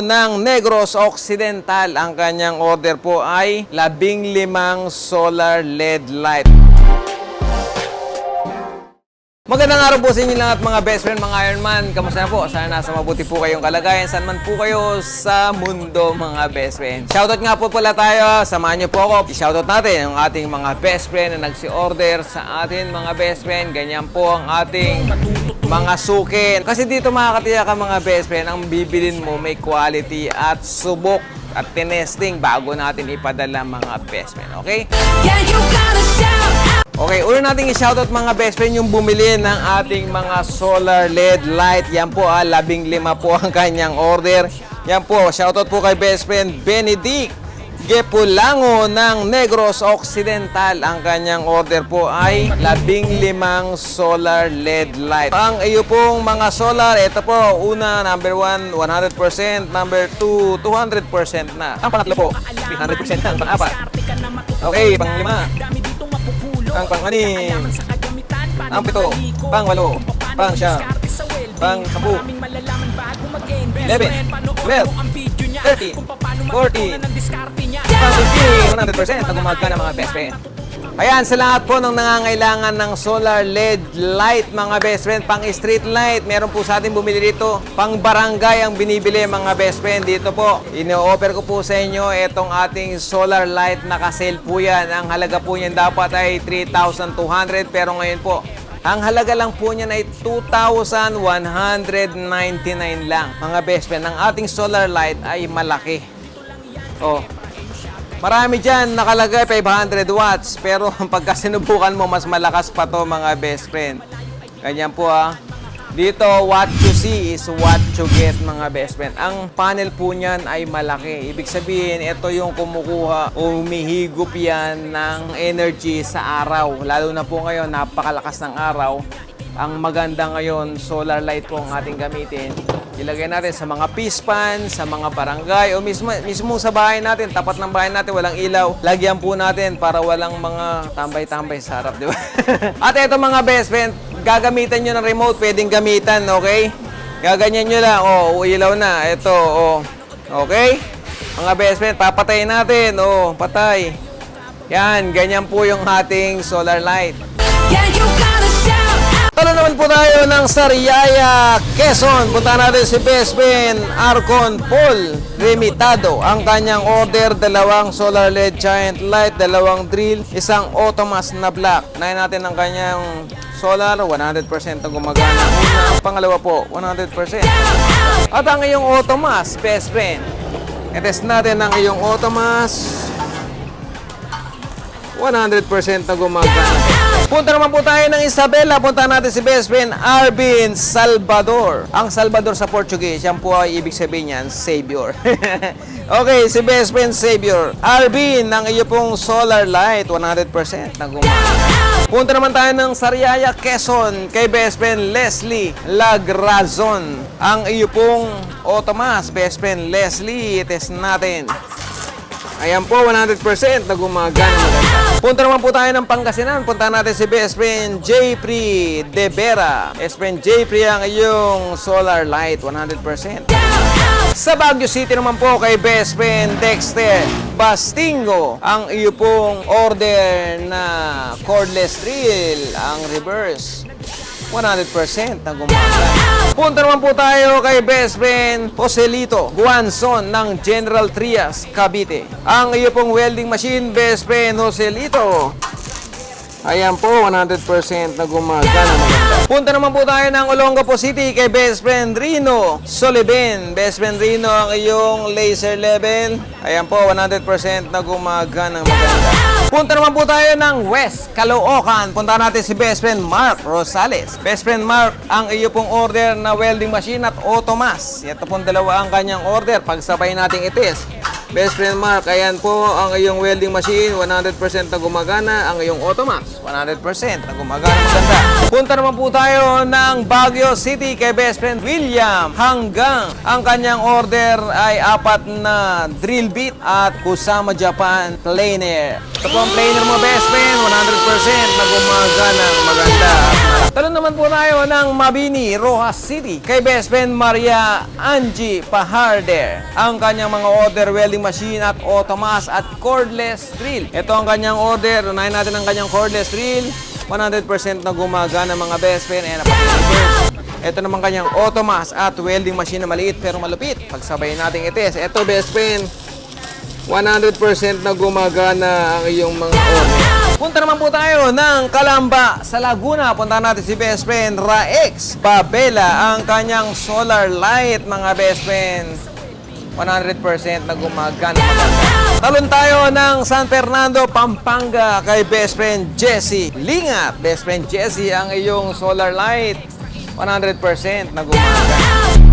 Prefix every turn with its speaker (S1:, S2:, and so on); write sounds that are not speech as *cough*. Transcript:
S1: ng Negros Occidental. Ang kanyang order po ay labing limang solar LED light. Magandang araw po sa inyo lahat mga best friend, mga Ironman. Kamusta na po? Sana nasa mabuti po kayong kalagayan. Saan man po kayo sa mundo mga best friend. Shoutout nga po pala tayo. Samahan niyo po ako. I-shoutout natin ang ating mga best friend na nagsi-order sa atin mga best friend. Ganyan po ang ating mga sukin. Kasi dito makakatiyak ka mga best friend, ang bibilin mo may quality at subok at tinesting bago natin ipadala mga best friend. Okay?
S2: Yeah, you gotta shout out.
S1: Okay, una nating i-shoutout mga best friend yung bumili ng ating mga solar LED light. Yan po ah, labing lima po ang kanyang order. Yan po, shoutout po kay best friend Benedict Gepulango ng Negros Occidental. Ang kanyang order po ay labing limang solar LED light. Ang iyo pong mga solar, ito po, una, number one, 100%, number two, 200% na. Ang pangatlo po, 300% na. Ang pang-apat, Okay, panglima. Ang pang-anim. Ang pito. Pang-walo. Pang-siyam. Pang-sampu. 11. 12. 13. 14. Pang-15. 100% na gumagana mga best friend. Ayan, sa lahat po ng nangangailangan ng solar LED light, mga best friend, pang street light, meron po sa atin bumili dito. Pang barangay ang binibili, mga best friend, dito po. Ino-offer ko po sa inyo itong ating solar light, naka-sale po yan. Ang halaga po niyan dapat ay 3,200, pero ngayon po, ang halaga lang po niyan ay 2,199 lang. Mga best friend, ang ating solar light ay malaki. Oh, Marami dyan nakalagay 500 watts pero *laughs* pagka sinubukan mo mas malakas pa to mga best friend. Ganyan po ah. Dito, what you see is what you get mga best friend. Ang panel po niyan ay malaki. Ibig sabihin, ito yung kumukuha o humihigop yan ng energy sa araw. Lalo na po ngayon, napakalakas ng araw. Ang maganda ngayon, solar light po ang ating gamitin. Ilagay natin sa mga pispan, sa mga barangay, o mismo, mismo sa bahay natin, tapat ng bahay natin, walang ilaw. Lagyan po natin para walang mga tambay-tambay sa harap, di ba? *laughs* At ito mga best friend, gagamitan nyo ng remote, pwedeng gamitan, okay? Gaganyan nyo lang, oh, ilaw na, ito, oh. Okay? Mga best friend, papatayin natin, oh, patay. Yan, ganyan po yung ating solar light.
S2: Yeah, you
S1: Talo naman po tayo ng Sariaya, Quezon. Punta natin si Best Ben Arcon Paul Remitado. Ang kanyang order, dalawang solar LED giant light, dalawang drill, isang automas na black. Nahin natin ang kanyang solar, 100% na gumagana. Ang pangalawa po, 100%. At ang iyong automas, Best friend. I-test natin ang iyong automas. 100% na gumagana. Punta naman po tayo ng Isabela. Punta natin si best friend Arvin Salvador. Ang Salvador sa Portuguese, yan po ay ibig sabihin niyan, Savior. *laughs* okay, si best friend Savior. Arvin, ang iyo pong solar light, 100% na gumagana. Punta naman tayo ng Sariaya, Quezon, kay best friend Leslie Lagrazon. Ang iyo pong Otomas, best friend Leslie, test natin. Ayan po, 100% na gumagana maganda. Punta naman po tayo ng Pangasinan. Punta natin si best friend Jaypri De Vera. Best friend Jaypri ang iyong solar light, 100%. Sa Baguio City naman po kay best friend Dexter Bastingo. Ang iyo pong order na cordless drill, ang reverse. 100% na gumagana. Punta naman po tayo kay best friend Joselito Guanzon ng General Trias, Cavite. Ang iyo pong welding machine, best friend Joselito. Ayan po, 100% na gumagana maganda. Punta naman po tayo ng Olongapo City kay best friend Rino Soliben. Best friend Rino ang iyong laser level. Ayan po, 100% na gumagana maganda. Punta naman po tayo ng West Caloocan. Punta natin si best friend Mark Rosales. Best friend Mark, ang iyo pong order na welding machine at automas. Ito pong dalawa ang kanyang order. Pagsabay nating itis. Best friend Mark, ayan po ang iyong welding machine, 100% na gumagana. Ang iyong automax, 100% na gumagana. Maganda. Punta naman po tayo ng Baguio City kay best friend William hanggang ang kanyang order ay apat na drill bit at Kusama Japan planer. Ito po ang planer mo best friend, 100% na gumagana. Maganda. Talon naman po tayo ng Mabini, Rojas City kay best friend Maria Angie Paharder. Ang kanyang mga order welding machine at automas at cordless drill. Ito ang kanyang order. Unahin natin ang kanyang cordless drill. 100% na gumagana mga best friend. Napakalinis. Ito naman kanyang automas at welding machine na maliit pero malupit. Pagsabayin natin ites. Ito best friend. 100% na gumagana ang iyong mga order. Punta naman po tayo ng Kalamba sa Laguna. Punta natin si best friend Raex Babela ang kanyang solar light mga best friend. 100% na gumagana. Talon tayo ng San Fernando, Pampanga kay best friend Jesse Lingat. Best friend Jesse ang iyong solar light. 100% na gumagana.